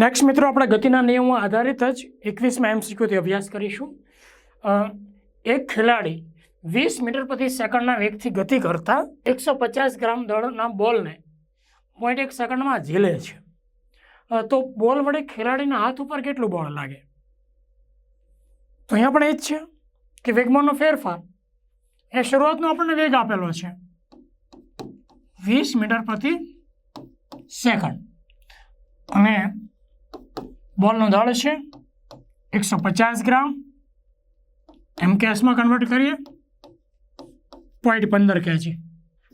Next મિત્રો, આપણે ગતિના નિયમો આધારિત જ એકવીસમાં એમસીક્યુથી અભ્યાસ કરીશું. એક ખેલાડી વીસ મીટર પ્રતિ સેકન્ડના વેગથી ગતિ કરતા એકસો પચાસ ગ્રામ દળના બોલને પોઈન્ટ એક સેકન્ડમાં ઝીલે છે. તો બોલ વડે ખેલાડીના હાથ ઉપર કેટલું બળ લાગે? તો અહીંયા પણ એ જ છે કે વેગમાનનો ફેરફાર એ શરૂઆતનો આપણને વેગ આપેલો છે વીસ મીટર પ્રતિ સેકન્ડ. અને બોલનું દળ છે. એકસો પચાસ ગ્રામ. એમ કેસમાં કન્વર્ટ કરીએ. પોઈન્ટ પંદર કેજી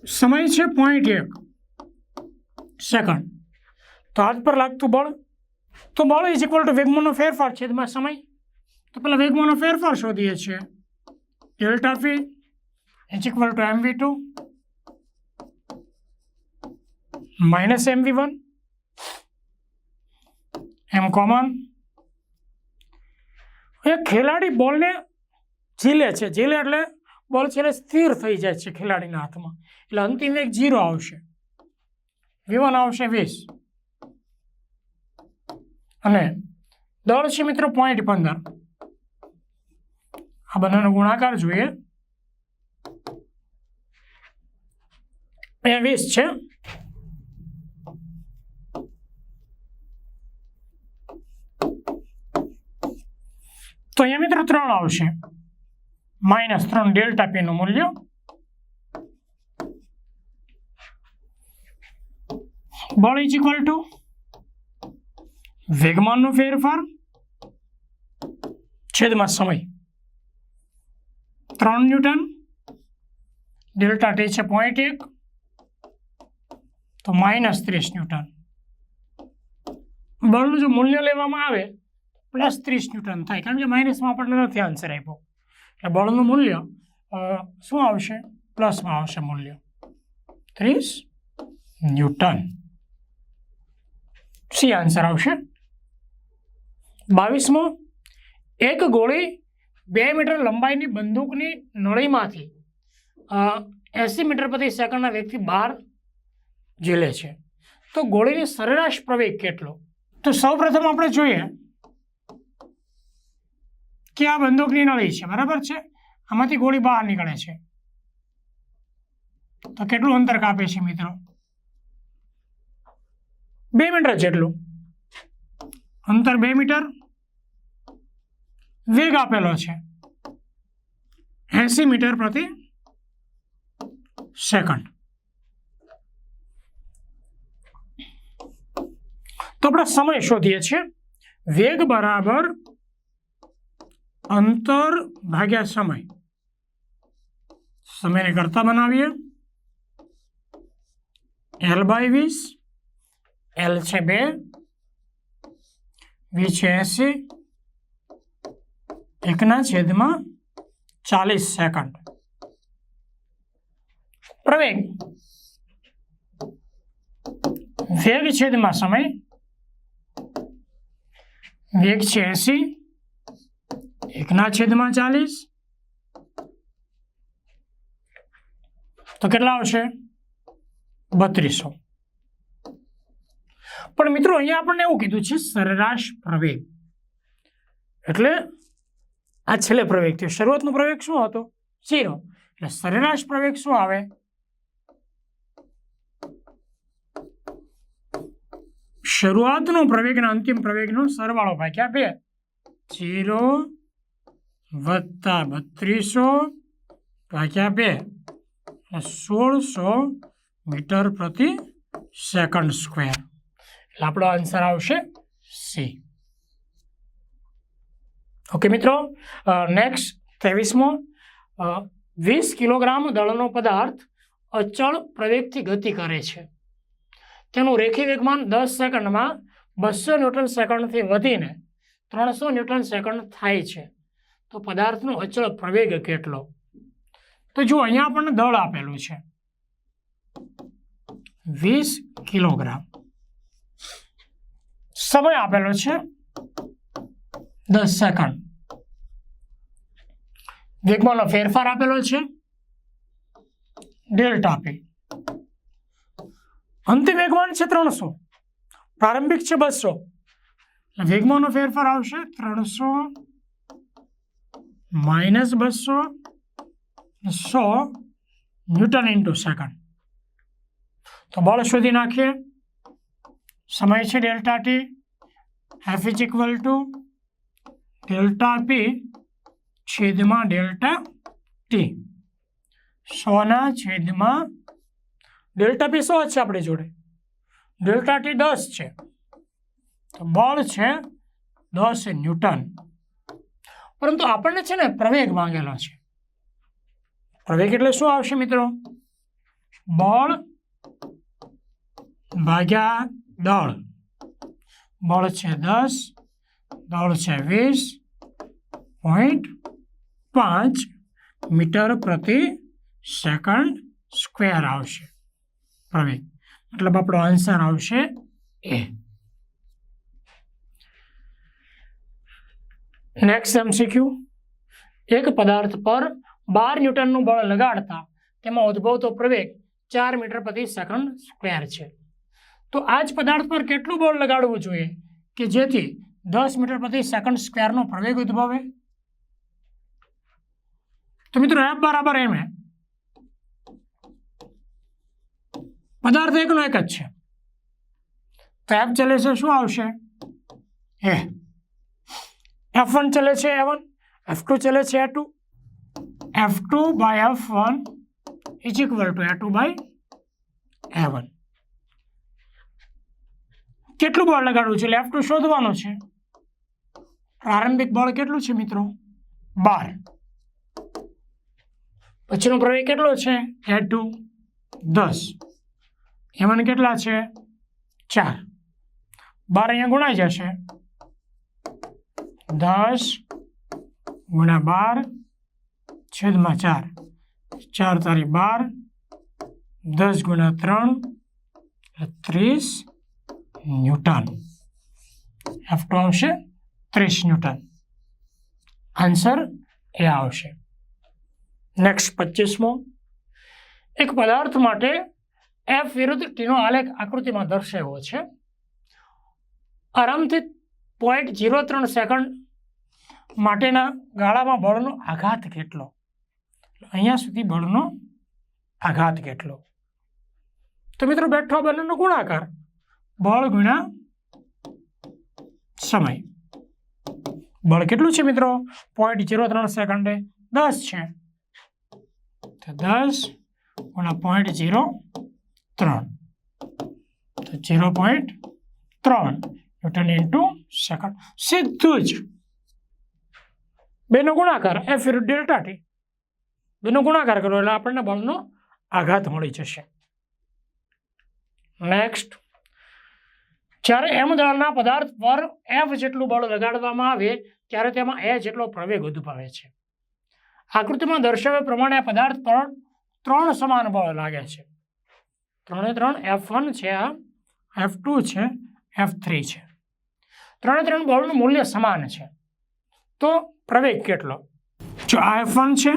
સમય છે પોઈન્ટ એક. સેકન્ડ તો હાથ પર લાગતું બળ. તો બળ ઇઝ ઇક્વલ ટુ વેગમોનો ફેરફાર છે એમાં સમય. તો પેલા વેગમોનો ફેરફાર શોધીએ છીએ. Delta P is equal to M V two minus M V one M common એ ખેલાડી બોલને ઝીલે છે. ઝીલે એટલે બોલ છેલ્લે સ્થિર થઈ જાય છે ખેલાડીના હાથમાં. એટલે અંતિમ એક જીરો આવશે. વિવન આવશે વીસ. અને દળ છે મિત્રો પોઈન્ટ પંદર. આ બધાનો ગુણાકાર જોઈએ. અહીંયા વીસ છે. તો અહીંયા મિત્રો ત્રણ આવશે. માઇનસ ત્રણ ડેલ્ટા પીનું મૂલ્ય. બળ ઇઝ ઇક્વલ ટુ વેગમાનનો ફેરફાર. છેદમાં સમય. ત્રણ ન્યૂટન. ડેલ્ટા ટી છે પોઈન્ટ એક. તો માઇનસ ત્રીસ ન્યૂટન. બળનું જો મૂલ્ય લેવામાં આવે પ્લસ ત્રીસ ન્યૂટન થાય. કારણ કે માઇનસમાં આપણને નથી આન્સર આપ્યો. એટલે બળનું મૂલ્ય શું આવશે? પ્લસમાં આવશે મૂલ્ય. ત્રીસ ન્યૂટન. સી આન્સર આવશે? બાવીસમો, એક ગોળી બે મીટર લંબાઈની બંદૂકની નળીમાંથી એંસી મીટર પ્રતિ સેકન્ડના વેગથી બહાર ઝીલે છે. તો ગોળીની સરેરાશ પ્રવેગ કેટલો? તો સૌપ્રથમ આપણે જોઈએ કે આ બંદૂકની નળી છે, બરાબર છે? આમાંથી ગોળી બહાર નીકળે છે. તો કેટલું અંતર કાપે છે, મિત્રો? બે મીટર જેટલું. અંતર બે મીટર. વેગ આપેલો છે. એસી મીટર પ્રતિ સેકન્ડ. તો આપણે સમય શોધીએ છીએ. વેગ બરાબર અંતર ભાગ્યા સમય સમયને કરતા બનાવીએ એલ બાય વીસ એલ છે બે વી છે એસી એકના છેદમાં ચાલીસ સેકન્ડ પ્રવેગ વેગ છેદમાં સમય વેગ છે એસી એકના છેદમાં ચાલીસ. તો કેટલા આવશે? બત્રીસો. પણ મિત્રો, અહીંયા આપણને એવું કીધું છે, સરેરાશ પ્રવેગ. એટલે આ છેલ્લે પ્રવેગ થયો. શરૂઆતનો પ્રવેગ શું હતો? ઝીરો. એટલે સરેરાશ પ્રવેગ શું આવે? શરૂઆતનો પ્રવેગ અને અંતિમ પ્રવેગનો સરવાળો ભાગ્યા બે. જીરો વત્તા બત્રીસો ભાગ્યા બે. સોળસો મીટર પ્રતિ સેકન્ડ સ્ક્વેર. એટલે આપણો આન્સર આવશે સી ઓકે મિત્રો. નેક્સ્ટ ત્રેવીસમો. વીસ કિલોગ્રામ દળનો પદાર્થ અચળ પ્રવેગથી ગતિ કરે છે. તેનું રેખી વેગમાન દસ સેકન્ડમાં બસો ન્યૂટન સેકન્ડથી વધીને ત્રણસો ન્યૂટન સેકન્ડ થાય છે. તો પદાર્થનો અચળ પ્રવેગ કેટલો? તો જો અહીંયા આપણને દળ આપેલું છે. વીસ કિલોગ્રામ. સમય આપેલો છે દસ સેકન્ડ. વેગમાંનો ફેરફાર આપેલો છે ડેલ્ટા પી અંતિમ વેગમાન છે ત્રણસો. પ્રારંભિક છે બસો. વેગમાંનો ફેરફાર આવશે ત્રણસો માઇનસ બસો સો ન્યૂટન ઇન્ટુ સેકન્ડ તો બળ શોધી નાખીએ. સમય છે delta T. F is equal to delta P છેદમાં ડેલ્ટા ટી સોના છેદમાં ડેલ્ટા પી સો છે આપણી જોડે. ડેલ્ટા ટી દસ છે. તો બળ છે દસ ન્યૂટન. પરંતુ આપણને છે ને પ્રવેગ માંગેલો છે. પ્રવેગ એટલે શું આવશે મિત્રો? બળ ભાગ્યા દળ. બળ છે દસ, દળ છે વીસ, પોઈન્ટ પાંચ મીટર પ્રતિ સેકન્ડ સ્ક્વેર આવશે પ્રવેગ. મતલબ આપણો આન્સર આવશે એ. નેક્સ્ટ એમસીક્યુ એક પદાર્થ પર બાર ન્યૂટનનું બળ લગાડતા તેમાં ઉદ્ભવતો પ્રવેગ ચાર મીટર પ્રતિ સેકન્ડ સ્ક્વેર છે. તો આ જ પદાર્થ પર કેટલું બળ લગાડવું જોઈએ કે જેથી દસ મીટર પ્રતિ સેકન્ડ સ્ક્વેરનો પ્રવેગ ઉદ્ભવે? તો મિત્રો એફ બરાબર એમ એ પદાર્થ એકનો એક જ છે. તો એફ ચલે છે શું આવશે? એ એફ વન ચલે છે એ વન એફ ટુ ચલે છે A two F two by F one is equal to A two by A one કેટલું બળ લગાડવું છે? એટલે એફ ટુ શોધવાનું છે. પ્રારંભિક બળ કેટલું છે મિત્રો? બાર. પછીનો પ્રવેગ કેટલો છે? એ ટુ દસ. એમાં કેટલા છે? ચાર. બાર અહીંયા ગુણાઈ જશે. દસ ગુણ્યા બાર છેદમાં ચાર. ચાર તારી બાર, દસ ગુણ્યા ત્રણ ત્રીસ ન્યૂટન. એફ ટુ આવશે, ત્રીસ ન્યૂટન. આન્સર એ આવશે. નેક્સ્ટ પચીસમો. એક પદાર્થ માટે એફ વિરુદ્ધ ટીનો આલેખ આકૃતિમાં દર્શાવ્યો છે. આરામથી પોઈન્ટ જીરો ત્રણ સેકન્ડ માટેના ગાળામાં બળનો આઘાત કેટલો? અહીંયા સુધી બળનો આઘાત કેટલો? તો મિત્રો બેઠો બંનેનો ગુણાકાર. બળ ગુણ્યા સમય. બળ કેટલું છે મિત્રો? પોઈન્ટ જીરો ત્રણ સેકન્ડે દસ છે. તો દસ ગુણ્યા પોઈન્ટ જીરો ત્રણ તો જીરો પોઈન્ટ ત્રણ ન્યૂટન ઇન્ટુ સેકન્ડ સીધું જ. બેનો ગુણાકાર એફ વિરુદ્ધ ડેલ્ટા ટી બેનો ગુણાકાર કરો એટલે આપણને બળનો આઘાત મળી જશે. નેક્સ્ટ જ્યારે એમ દળના પદાર્થ પર એફ જેટલું બળ લગાડવામાં આવે, ત્યારે તેમાં એ જેટલો પ્રવેગ ઉદ્ભવે છે. આકૃતિમાં દર્શાવ્યા પ્રમાણે પદાર્થ પર ત્રણ સમાન બળ લાગે છે. ત્રણે ત્રણ એફ વન છે આ એફ ટુ છે એફ થ્રી છે. ત્રણે ત્રણ બોલનું મૂલ્ય સમાન છે. તો પ્રવેગ કેટલો? જો આ એફ વન છે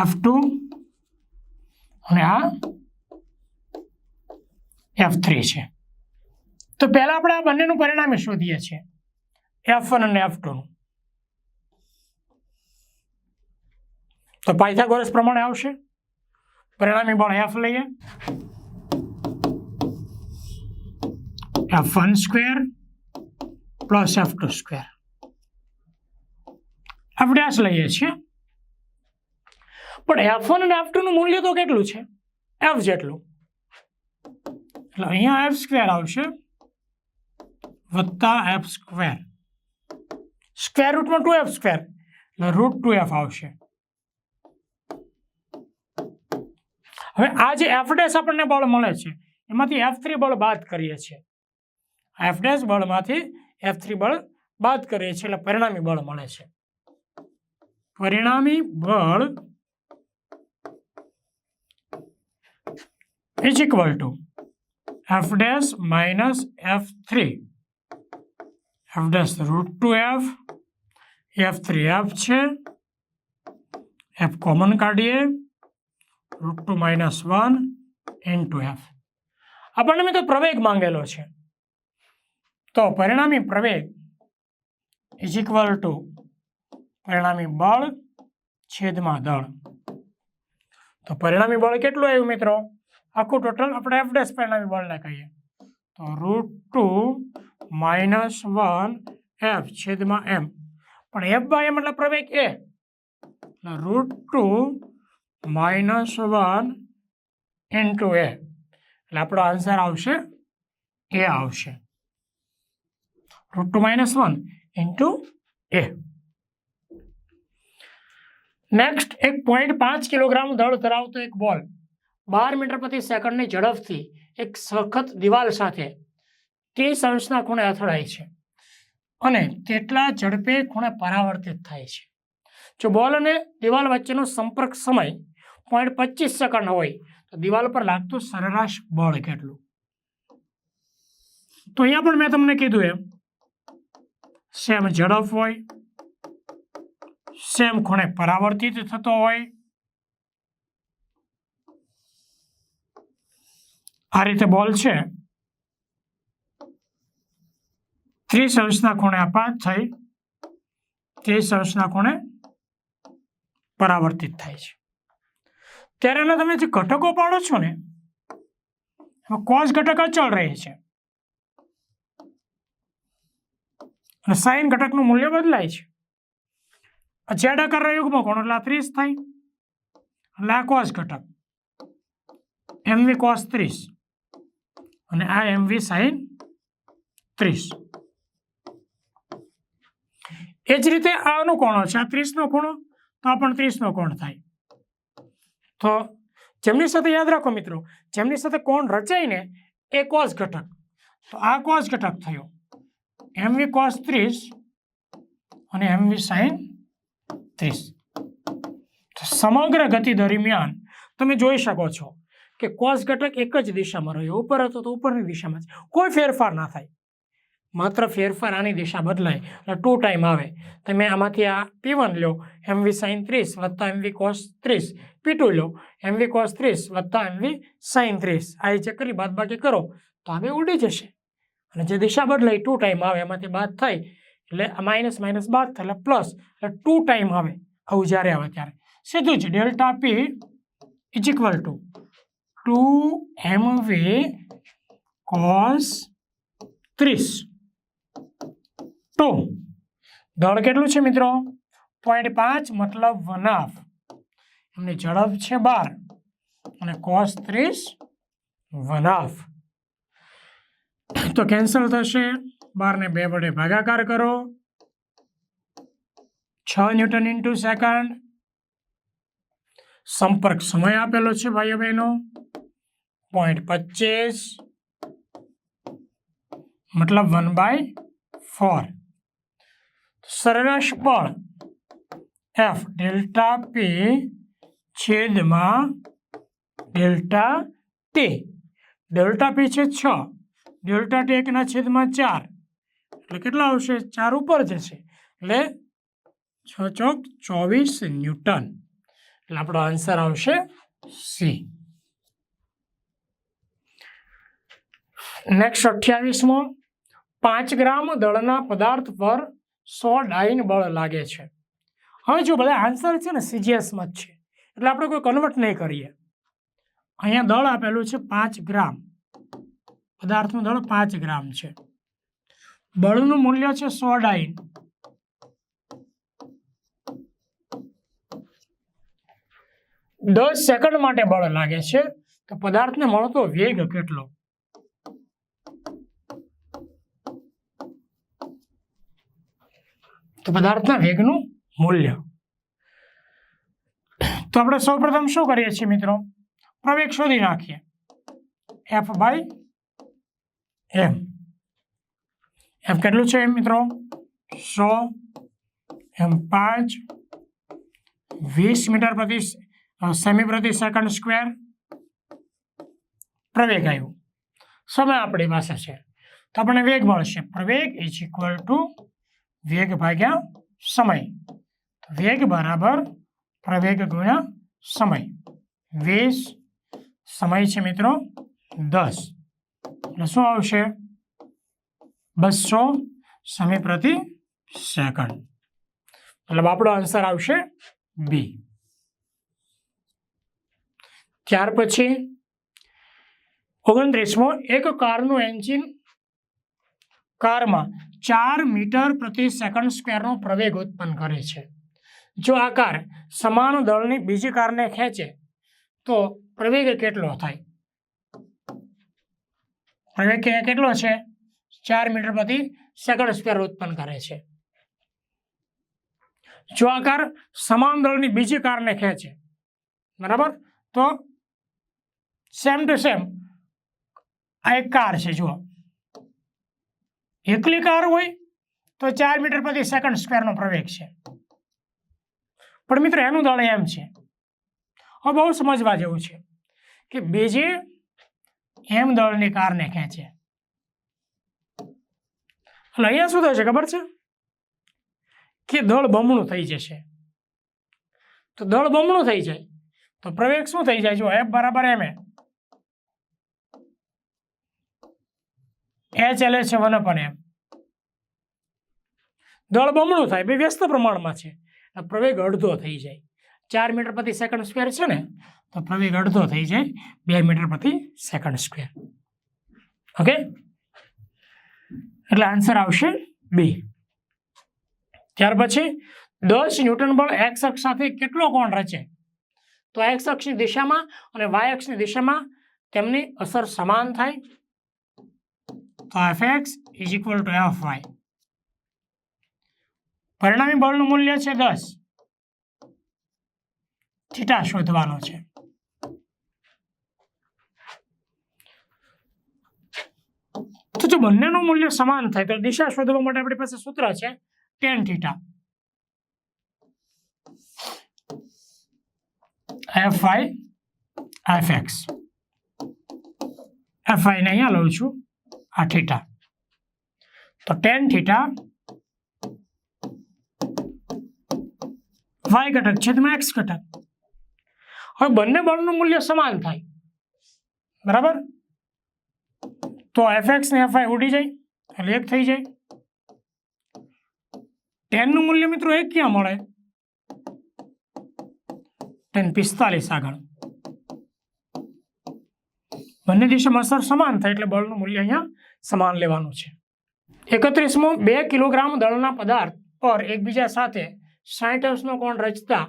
એફ ટુ અને આ એફ થ્રી છે. તો પહેલાં આપણે આ બંનેનું પરિણામે શોધીએ છીએ. એફ વન અને એફ ટુનું તો પાયથાગોરસ પ્રમાણે આવશે. પરિણામી બળ એફ લઈએ. F one square plus F two square આપણે આ લઈએ છીએ. પણ એફ વન અને એફ ટુનું મૂલ્ય તો કેટલું છે? એફ જેટલું. એટલે અહીંયા એફ સ્ક્વેર આવશે વત્તા એફ સ્ક્વેર સ્ક્વેર રૂટમાં ટુ એફ સ્ક્વેર એટલે રૂટ ટુ એફ આવશે. હવે આ જે એફ ડેશ આપણને બળ મળે છે, એમાંથી એફ થ્રી બળ બાદ કરીએ છીએ. એફ ડેશ બળમાંથી એફ થ્રી બળ બાદ કરીએ છીએ એટલે પરિણામી બળ મળે છે. પરિણામી બળ is equal to F dash minus F three F dash root two F F three F છે. એફ કોમન કાઢીએ. Root two minus one into F આપણને મેં તો પ્રવેગ માંગેલો છે. તો પરિણામી પ્રવેગ ઇઝ ઇક્વલ ટુ પરિણામી બળ છેદમાં દળ. તો પરિણામી બળ કેટલું આવ્યું મિત્રો? આખું ટોટલ આપણે એફ ડેસ પરિણામી બળને કહીએ. તો root two minus one F છેદમાં એમ પણ એફ બાય એમ એટલે પ્રવેગ A root two minus one into A એટલે આપણો આન્સર આવશે એ આવશે. Root two minus one into A next એક પોઈન્ટ પાંચ કિલોગ્રામ દળ ધરાવતો એક બોલ બાર મીટર પ્રતિ સેકન્ડની ઝડપથી એક સખત દિવાલ સાથે ત્રીસ અંશના ખૂણે અથડાય છે અને તેટલા ઝડપે ખૂણે પરાવર્તિત થાય છે. જો બોલ અને દિવાલ વચ્ચેનો સંપર્ક સમય પોઈન્ટ પચીસ સેકન્ડ હોય, તો દિવાલ પર લાગતું સરેરાશ બળ કેટલું? તો અહીંયા પણ મેં તમને કીધું એમ સેમ ઝડપ હોય, સેમ ખૂણે પરાવર્તિત થતો હોય. આ રીતે બોલ છે. ત્રીસ અંશના ખૂણે આપાત થઈ, ત્રીસ અંશના ખૂણે પરાવર્તિત થાય છે. ત્યારે એના તમે જે ઘટકો પાડો છો ને, એમાં કોસ ઘટક અચળ રહે છે. સાઈન ઘટકનું મૂલ્ય બદલાય છે. ઝેડ આકાર યુગમાં કોણ? એટલે ત્રીસ થાય. લાકોસ ઘટક. એમવી કોસ ત્રીસ. અને આ એમવી સાઈન ત્રીસ. એ જ રીતે આનો કોણો છે? આ ત્રીસનો ખૂણો, તો આ પણ ત્રીસનો કોણ થાય? તો જેમની સાથે યાદ રાખો મિત્રો, જેમની સાથે કોણ રચાય ને, એ કોસ ઘટક. તો આ કોસ ઘટક થયો. એમવી કોસ ત્રીસ અને એમવી સાઈન ત્રીસ. સમગ્ર ગતિ દરમિયાન તમે જોઈ શકો છો કે કોસ ઘટક એક જ દિશામાં રહ્યો. ઉપર હતો તો ઉપરની દિશામાં છે કોઈ ફેરફાર ના થાય. માત્ર ફેરફાર આની દિશા બદલાય. એટલે ટુ ટાઈમ આવે. તમે આમાંથી આ પી વન લો એમવી સાઇન ત્રીસ વત્તા એમવી કોસ ત્રીસ. પી ટુ લો એમવી કોસ ત્રીસ વત્તા એમવી સાઇન ત્રીસ. આ ચેક કરી બાદ બાકી કરો. તો આ ઉડી જશે. અને જે દિશા બદલાય ટુ ટાઈમ આવે, એમાંથી બાદ થાય એટલે માઇનસ માઇનસ બાદ થાય, એટલે પ્લસ એટલે ટુ ટાઈમ આવે, આવું જ્યારે આવે ત્યારે. સીધું જ, delta P is equal to two M V cos ત્રીસ ટુ દળ કેટલું છે મિત્રો? પોઈન્ટ પાંચ, મતલબ વન હાફ એમની ઝડપ છે બાર. અને કોસ ત્રીસ વન હાફ તો કેન્સલ થશે. બારને બે વડે ભાગાકાર કરો. છ ન્યૂટન ઇન્ટુ સેકન્ડ સંપર્ક સમય આપેલો છે ભાઈઓ બહેનો. પોઈન્ટ પચીસ મતલબ વન બાય ફોર સરેરાશ બળ એફ ડેલ્ટા પી છેદમાં ડેલ્ટા ટી ડેલ્ટા પી છે છ. ડેલ્ટા ટી એકના છેદમાં ચાર. એટલે કેટલા આવશે? ચાર ઉપર જશે. એટલે છ ચોક ચોવીસ ન્યૂટન. એટલે આપણો આન્સર આવશે સી. નેક્સ્ટ અઠ્યાવીસમો. પાંચ ગ્રામ દળના પદાર્થ પર સો ડાઇન બળ લાગે છે. હવે જો બધા આન્સર છે ને સીજીએસમાં જ છે. એટલે આપણે કોઈ કન્વર્ટ નહીં કરીએ. અહીંયા દળ આપેલું છે પાંચ ગ્રામ. પદાર્થનું દળ પાંચ ગ્રામ છે. બળનું મૂલ્ય છે સો ડાઇન. દસ સેકન્ડ માટે બળ લાગે છે, તો પદાર્થને મળતો વેગ કેટલો? તો પદાર્થના વેગનું મૂલ્ય. તો આપણે સૌપ્રથમ શું કરીએ છીએ મિત્રો? પ્રવેગ શોધી નાખીએ. F by M. એફ કેટલું છે મિત્રો? સો એમ પાંચ વીસ મીટર પ્રતિ સેમી પ્રતિ સેકન્ડ સ્ક્વેર પ્રવેગ આવ્યું સમય આપણી પાસે છે. તો આપણને વેગ મળશે. પ્રવેગ ઇઝ ઇક્વલ ટુ વેગ ભાગ્યા સમય. વેગ બરાબર પ્રવેગ ગુણ્યા સમય. વીસ સમય છે મિત્રો, દસ. એટલે શું આવશે. બસો સમી પ્રતિ સેકન્ડ. મતલબ આપણો આન્સર આવશે બી ત્યાર પછી ઓગણત્રીસમો, એક કારનું એન્જિન કારમાં ચાર મીટર પ્રતિ સેકન્ડ સ્ક્વેરનો પ્રવેગ ઉત્પન્ન કરે છે. જો આ કાર સમાન દળની બીજી કારને ખેંચે, તો પ્રવેગ કેટલો થાય? કે- કેટલો છે? ચાર મીટર પ્રતિ સેકન્ડ સ્ક્વેર ઉત્પન્ન કરે છે. જો આ કાર સમાન દળની બીજી કારને ખેંચે, બરાબર? તો સેમ ટુ સેમ આ એક કાર છે, જુઓ. એકલી કાર હોય તો ચાર મીટર પ્રતિ સેકન્ડ સ્ક્વેરનો પ્રવેગ છે. પણ મિત્રો, એનું દળ એમ છે. હવે બહુ સમજવા જેવું છે કે બીજી એમ દળની કારને ખેંચે. એટલે અહીંયા શું થશે ખબર છે? કે દળ બમણું થઈ જશે. તો દળ બમણું થઈ જાય. તો પ્રવેગ શું થઈ જાય? જો એફ બરાબર એમ એ એચ એલ છે વન અપન એમ દળ બમણું થાય. બે વ્યસ્ત પ્રમાણમાં છે. પ્રવેગ અડધો થઈ જાય. ચાર મીટર પ્રતિ સેકન્ડ સ્ક્વેર છે ને, તો પ્રવેગ અડધો થઈ જાય બે મીટર પ્રતિ સેકન્ડ સ્ક્વેર ઓકે એટલે આન્સર આવશે બી ત્યાર પછી દસ ન્યૂટન બળ એક્સ અક્ષ સાથે કેટલો કોણ રચે? તો એક્સ અક્ષની દિશામાં અને વાય અક્ષની દિશામાં તેમની અસર સમાન થાય. તો F X is equal to F Y પરિણામી બળનું મૂલ્ય છે દસ. થીટા શોધવાનો છે. તો જો બંનેનું મૂલ્ય સમાન થાય, તો દિશા શોધવા માટે આપણી પાસે સૂત્ર છે tan theta. F I F X F વાયને અહીંયા લઉં છું, આ થીટા. તો ટેન થીટા વાય ઘટક છેદમાં એક્સ ઘટક. હવે બંને બળનું મૂલ્ય સમાન થાય. બરાબર? તો એફ એક્સ ને એફ આઈ ઉડી જાય એટલે એક થઈ જાય. ટેનનું મૂલ્ય મિત્રો એક ક્યાં મળે? ટેન પિસ્તાલીસ આગળ. બંને દિશામાં અસર સમાન થાય એટલે બળનું મૂલ્ય અહીંયા સમાન લેવાનું છે. એકત્રીસમો, બે કિલોગ્રામ દળના પદાર્થ પર એકબીજા સાથે સાઠ અંશનો કોણ રચતા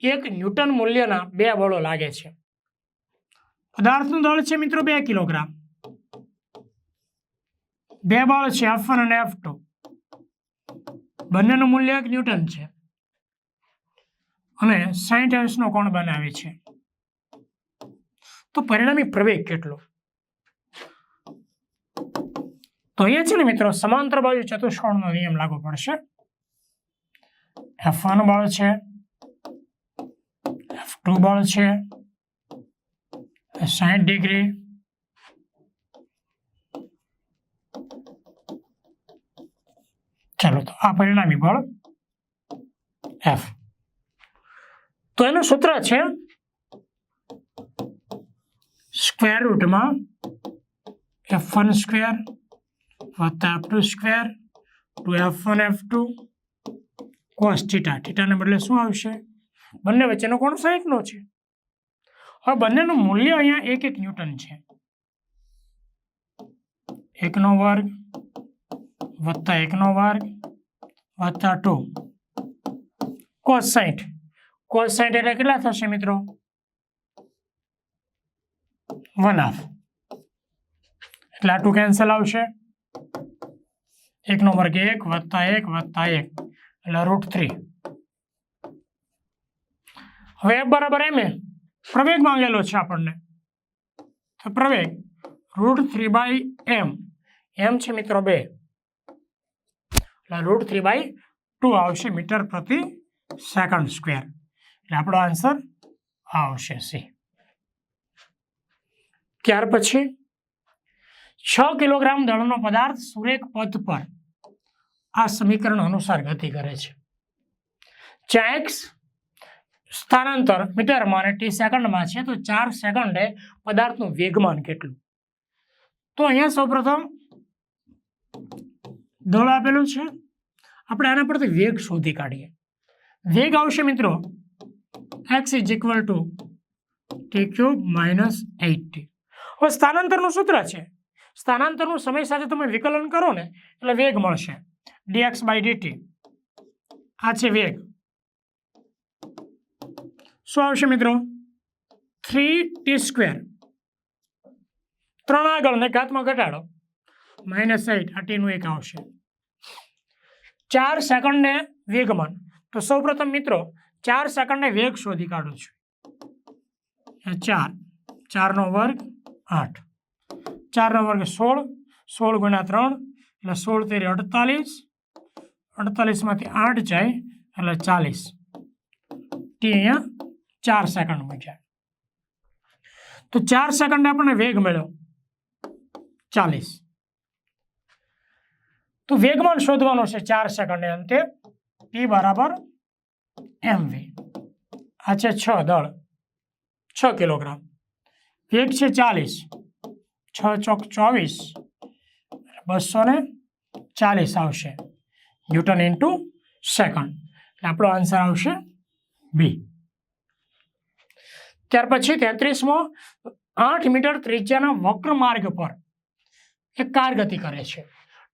એક ન્યૂટન મૂલ્યના બે બળો લાગે છે. પદાર્થનું દળ છે મિત્રો બે કિલોગ્રામ. બે બળ છે એફ વન અને એફ ટુ બંનેનું મૂલ્ય એક ન્યૂટન છે. અને સાઈઠ અંશનો કોણ બનાવે છે? તો પરિણામી પ્રવેગ કેટલો? તો અહીંયા છે ને મિત્રો, સમાંતર બાજુ ચતુષ્કોણનો નિયમ લાગુ પડશે. એફ વન બળ છે ટુ બળ છે. સાઠ ડિગ્રી. ચાલો તો આ પરિણામી બળ એફ તો એનું સૂત્ર છે સ્ક્વેર રૂટમાં એફ વન સ્ક્વેર વત્તા F two square two F one F two cos theta થીટાને બદલે શું આવશે? બંને વચ્ચેનો કોણ સાહીઠનો છે? હવે બંનેનું મૂલ્ય અહીંયા એક એક ન્યૂટન છે. એકનો વર્ગ વત્તા એકનો વર્ગ વત્તા ટુ. કોસ સાઠ કોસ સાઠ એટલે કેટલા થશે મિત્રો? One half. એટલે આ ટુ કેન્સલ આવશે. એકનો વર્ગ એક વત્તા એક વત્તા એક. એટલે રૂટ થ્રી. હવે એફ બરાબર એમ એ પ્રવેગ માંગેલો છે આપણને. તો પ્રવેગ root three by M M છે મિત્રો બે. એટલે રૂટ થ્રી બાય ટુ આવશે મીટર પ્રતિ સેકન્ડ સ્ક્વેર એટલે આપણો આન્સર આવશે સી ત્યાર પછી, છ કિલોગ્રામ દળનો પદાર્થ સુરેખ પથ પર આ સમીકરણ અનુસાર ગતિ કરે છે. જ્યાં એક્સ સ્થાનાંતર મીટરમાં અને ટી સેકન્ડમાં છે, તો ચાર સેકન્ડે પદાર્થનું વેગમાન કેટલું? તો અહીંયા સૌપ્રથમ દળ આપેલું છે. આપણે આના પરથી વેગ શોધી કાઢીએ. વેગ આવશે મિત્રો X is equal to T cube minus eight હવે સ્થાનાંતરનું સૂત્ર છે. સ્થાનાંતરનું સમય સાથે તમે વિકલન કરો ને, એટલે વેગ મળશે. ડીએક્સ બાય ડીટી આ છે વેગ. શું આવશે મિત્રો? Three T square. ત્રણ આગળને ઘાતમાં ઘટાડો. માઇનસ સાઈઠ, આ ટીનું એક આવશે. ચાર સેકન્ડને વેગમાન. તો સૌપ્રથમ મિત્રો, ચાર સેકન્ડને વેગ શોધી કાઢું છું. ચાર. ચારનો વર્ગ આઠ. ચારનો વર્ગ સોળ. સોળ ગુણ્યા ત્રણ, એટલે સોળ તેરી અડતાલીસ. અડતાલીસમાંથી આઠ જાય, એટલે ચાલીસ. ટી અહીંયા ચાર સેકન્ડ મૂક્યા તો ચાર સેકન્ડ આપણને વેગ મળ્યો. ચાલીસ. તો વેગમાન શોધવાનો છે ચાર સેકન્ડને અંતે. પી બરાબર એમ વી આ છે છ દળ. છ કિલોગ્રામ. વેગ છે ચાલીસ. છ ચોક ચોવીસ. બસો ને ચાલીસ આવશે. Newton into second. એટલે આપણો આન્સર આવશે બી ત્યાર પછી તેત્રીસમો, આઠ મીટર ત્રિજ્યાના વક્ર માર્ગ પર એક કાર ગતિ કરે છે.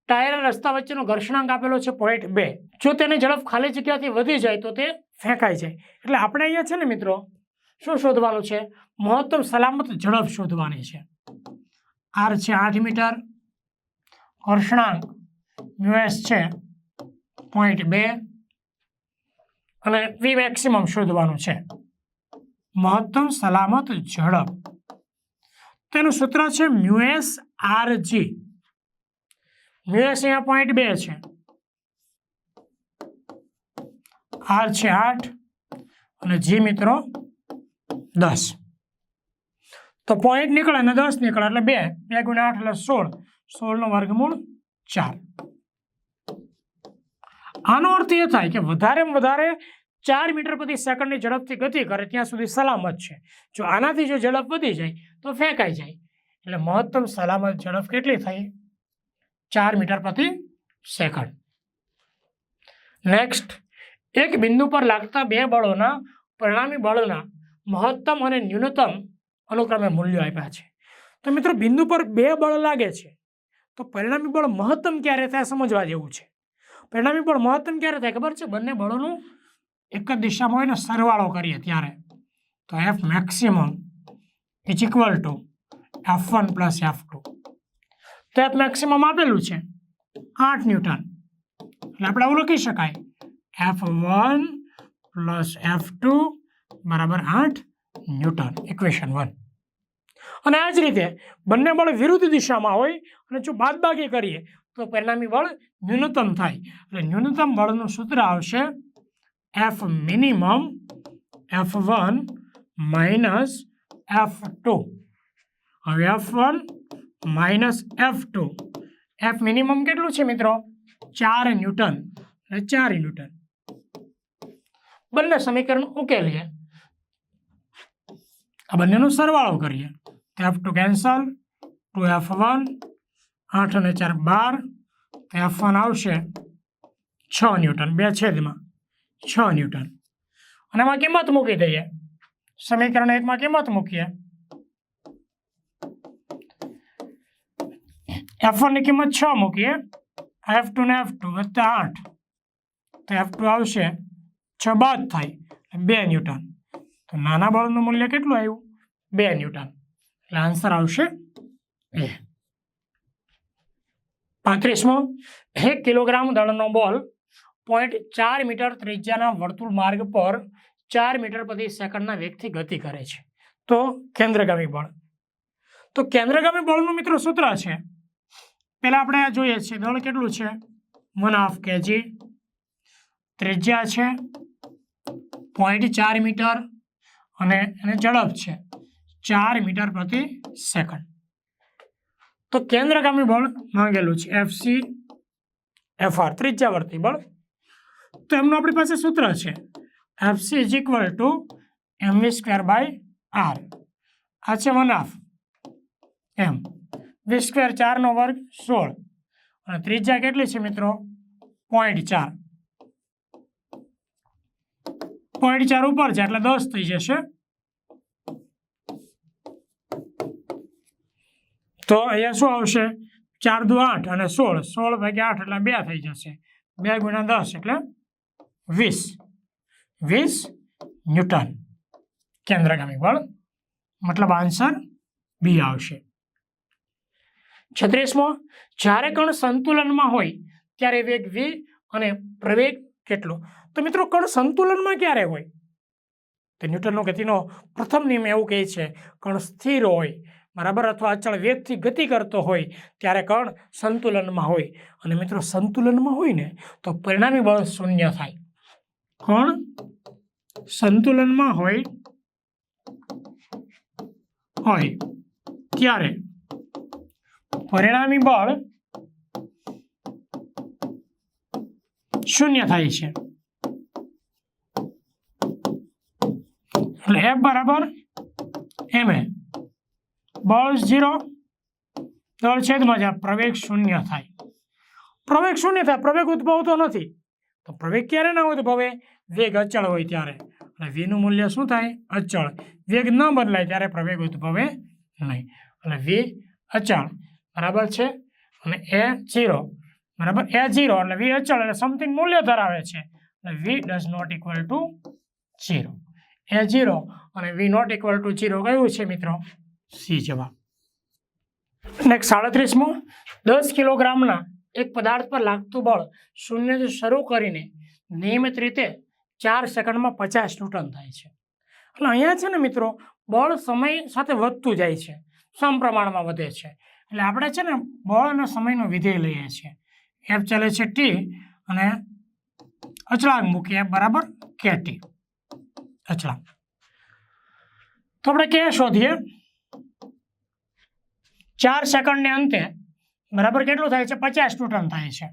ટાયર રસ્તા વચ્ચેનો ઘર્ષણાંક આપેલો છે પોઈન્ટ બે. જો તેની ઝડપ ખાલી જગ્યાથી વધી જાય તો તે ફેંકાઈ જાય. એટલે આપણે અહીંયા છે ને મિત્રો, શું શોધવાનું છે? મહત્તમ સલામત ઝડપ શોધવાની છે. આર છે આઠ મીટર, ઘર્ષણાંક યુએસ છે પોઈન્ટ બે. અને વી મેક્સિમમ શોધવાનું છે. મહત્તમ સલામત ઝડપ. તેનું સૂત્ર છે mu s R g mu s અહીંયા પોઈન્ટ બે છે. આર છે આઠ અને જી મિત્રો દસ. તો પોઈન્ટ નીકળે અને દસ નીકળે એટલે બે. બે ગુણ્યા આઠ એટલે સોળ. સોળનો વર્ગમૂળ ચાર. આનો અર્થ એ થાય કે વધારેમાં વધારે ચાર મીટર પ્રતિ સેકન્ડની ઝડપથી ગતિ કરે, ત્યાં સુધી સલામત છે. જો આનાથી જો ઝડપ વધી જાય, તો ફેંકાઈ જાય. એટલે મહત્તમ સલામત ઝડપ કેટલી થઈ ચાર મીટર પ્રતિ સેકન્ડ. નેક્સ્ટ એક બિંદુ પર લાગતા બે બળોના પરિણામી બળના મહત્તમ અને ન્યૂનતમ અનુક્રમે મૂલ્યો આપ્યા છે. તો મિત્રો, બિંદુ પર બે બળ લાગે છે, તો પરિણામી બળ મહત્તમ ક્યારે થાય સમજવા જેવું છે. પરિણામી બળ મહત્તમ ક્યારે થાય ખબર છે? બંને બળોનું એક જ દિશામાં હોય ને સરવાળો કરીએ ત્યારે, તો F maximum is equal to F one plus F two તો એફ મેક્સિમમ આપેલું છે આઠ ન્યૂટન. એટલે આપણે આવું લખી શકાય. F one plus F two બરાબર આઠ ન્યૂટન ઇક્વેશન વન અને આ જ રીતે બંને બળ વિરુદ્ધ દિશામાં હોય અને જો બાદબાકી કરીએ, તો પરિણામી બળ ન્યૂનતમ થાય. એટલે ન્યૂનતમ બળનું સૂત્ર આવશે F minimum F one minus F two હવે F one minus F two F minimum કેટલું છે મિત્રો? ચાર ન્યૂટન. અને ચાર ન્યૂટન. બંને સમીકરણ ઉકેલીએ. આ બંનેનો સરવાળો કરીએ. તો F two cancel two F one આઠ અને ચાર બાર, તો એફ વન આવશે છ ન્યૂટન. બે છેદમાં. છ ન્યૂટન. અને એમાં કિંમત મૂકી દઈએ. સમીકરણ એકમાં કિંમત મૂકીએ. એફની કિંમત છ મૂકીએ. એફ ટુ ને એફ ટુ વત્તા આઠ. તો એફ ટુ આવશે છ બાદ થાય બે ન્યૂટન. તો નાના બળનું મૂલ્ય કેટલું આવ્યું? બે ન્યૂટન. એટલે આન્સર આવશે એ પાંત્રીસમો. એક કિલોગ્રામ દળનો બોલ પોઈન્ટ ચાર મીટર ત્રિજ્યાના વર્તુળ માર્ગ પર ચાર મીટર પ્રતિ સેકન્ડના વેગથી ગતિ કરે છે. તો કેન્દ્રગામી બળ. તો કેન્દ્રગામી બળનું મિત્રો સૂત્ર છે? પહેલાં આપણે આ જોઈએ છીએ દળ કેટલું છે? One half KG. ત્રિજ્યા છે પોઈન્ટ ચાર મીટર અને એને ઝડપ છે ચાર મીટર પ્રતિ સેકન્ડ. તો કેન્દ્રગામી બળ માંગેલું છે એફસી એફઆર ત્રિજ્યાવર્તી બળ. તો એમનું આપણી પાસે સૂત્ર છે. F C is equal to M V square by R આ છે one half M V square ચારનો વર્ગ સોળ. અને ત્રિજ્યા કેટલી છે મિત્રો? પોઈન્ટ ચાર. પોઈન્ટ ચાર ઉપર છે, એટલે દસ થઈ જશે. તો અહીંયા શું આવશે? ચાર દુ આઠ અને સોળ. સોળ ભાગ્યા આઠ એટલે બે થઈ જશે. બે ગુણ્યા દસ એટલે વીસ. વીસ ન્યૂટન. કેન્દ્રગામી બળ, મતલબ આન્સર બી આવશે. છત્રીસમો, જ્યારે કણ સંતુલનમાં હોય, ત્યારે વેગ વી અને પ્રવેગ કેટલો? તો મિત્રો, કણ સંતુલનમાં ક્યારે હોય? તો ન્યૂટનનો ગતિનો પ્રથમ નિયમ એવું કહે છે, કણ સ્થિર હોય, બરાબર? અથવા અચળ વેગથી ગતિ કરતો હોય, ત્યારે કણ સંતુલનમાં હોય. અને મિત્રો, સંતુલનમાં હોય ને, તો પરિણામી બળ શૂન્ય થાય. કણ સંતુલનમાં હોય હોય. ત્યારે પરિણામી બળ શૂન્ય થાય છે. એટલે એફ બરાબર એમ એ બળ ઝીરો દળ છેદમાં જ્યાં પ્રવેગ શૂન્ય થાય. પ્રવેગ શૂન્ય થાય, પ્રવેગ ઉદ્ભવતો નથી. તો પ્રવેગ ક્યારે ના ઉદ્ભવે વેગ અચળ હોય ત્યારે. અને વીનું મૂલ્ય શું થાય? અચળ. વેગ ન બદલાય ત્યારે પ્રવેગ ઉદ્ભવે નહીં. એટલે વી અચળ. બરાબર છે? અને એ ઝીરો બરાબર? એ ઝીરો એટલે વી અચળ એટલે સમથિંગ મૂલ્ય ધરાવે છે. એટલે V does not equal to zero A zero અને V not equal to zero કયું છે મિત્રો? સી જવાબ. નેક્સ્ટ સાડત્રીસમો. દસ કિલોગ્રામના એક પદાર્થ પર લાગતું બળ શૂન્યથી શરૂ કરીને નિયમિત રીતે ચાર સેકન્ડમાં પચાસ ન્યૂટન થાય છે. એટલે અહીંયા છે ને મિત્રો, બળ સમય સાથે વધતું જાય છે. સમપ્રમાણમાં વધે છે. એટલે આપણે છે ને બળ અને સમયનો વિધેય લઈએ છીએ. એફ ચાલે છે ટી અને અચળાંક મૂકીએ, બરાબર? કે ટી અચળાંક. તો આપણે કે શોધીએ. ચાર સેકન્ડને અંતે બરાબર કેટલું થાય છે? પચાસ ન્યૂટન થાય છે.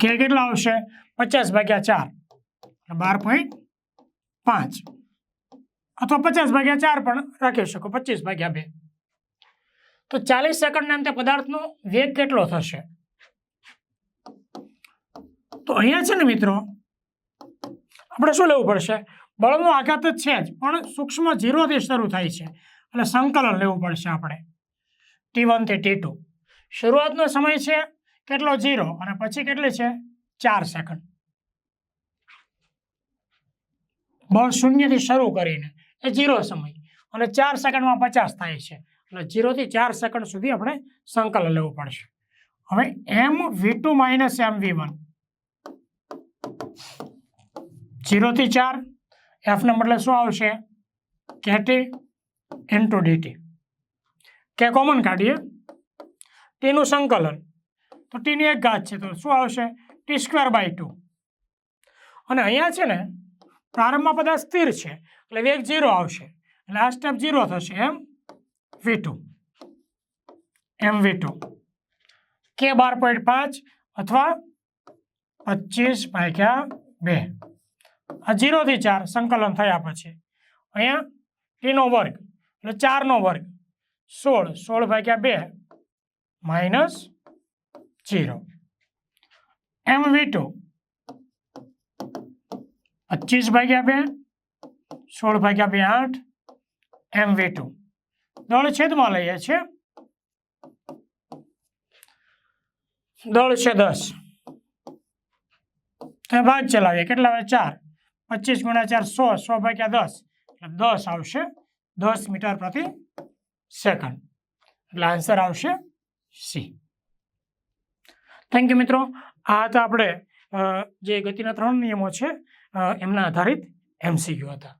કે કેટલા આવશે? પચાસ ભાગ્યા ચાર. બાર પોઈન્ટ પાંચ. અથવા પચાસ ભાગ્યા ચાર પણ રાખી શકો, પચીસ ભાગ્યા બે. તો ચાલીસ સેકન્ડના અંતે પદાર્થનો વેગ કેટલો થશે? તો અહીંયા છે ને મિત્રો, આપણે શું લેવું પડશે? બળનો આઘાત જ છે જ, પણ સૂક્ષ્મ ઝીરોથી શરૂ થાય છે. એટલે સંકલન લેવું પડશે આપણે. ટી વનથી ટી ટુ શરૂઆતનો સમય છે કેટલો? ઝીરો અને પછી કેટલી છે? ચાર સેકન્ડ બળ શૂન્યથી શરૂ કરીને એ ઝીરો સમય. અને ચાર સેકન્ડમાં પચાસ થાય છે. એટલે ઝીરોથી ચાર સેકન્ડ સુધી આપણે સંકલન લેવું પડશે. હવે M V two minus M V one ઝીરોથી ચાર. એફને મતલબ શું આવશે? K T into D T કે કોમન કાઢીએ? ટીનું સંકલન. તો ટીની એક ઘાત છે. તો શું આવશે? ટી સ્ક્વેર બાય ટુ અને અહીંયા છે ને, પ્રારંભમાં બધા સ્થિર છે. એટલે વેગ ઝીરો આવશે. એટલે આ સ્ટેપ ઝીરો થશે એમ V two M V two કે બાર પોઈન્ટ પાંચ અથવા પચીસ ભાગ્યા બે. આ ઝીરોથી ચાર સંકલન થયા પછી. અહીંયા ટીનો વર્ગ. એટલે ચારનો વર્ગ. સોળ. સોળ ભાગ્યા બે. Minus zero M V two. પચીસ ભાગ્યા બે. સોળ ભાગ્યા બે આઠ. M V two. દળ છેદમાં લઈએ છીએ. દળ છે દસ. તો ભાગ ચલાવીએ. કેટલા આવે? ચાર. પચીસ ગુણ્યા ચાર, સો. સો ભાગ્યા દસ. એટલે દસ આવશે. દસ મીટર પ્રતિ સેકન્ડ. એટલે આન્સર આવશે સી થેન્ક યુ મિત્રો. આ હતા આપણે જે ગતિના ત્રણ નિયમો છે એમના આધારિત એમસીક્યુ હતા.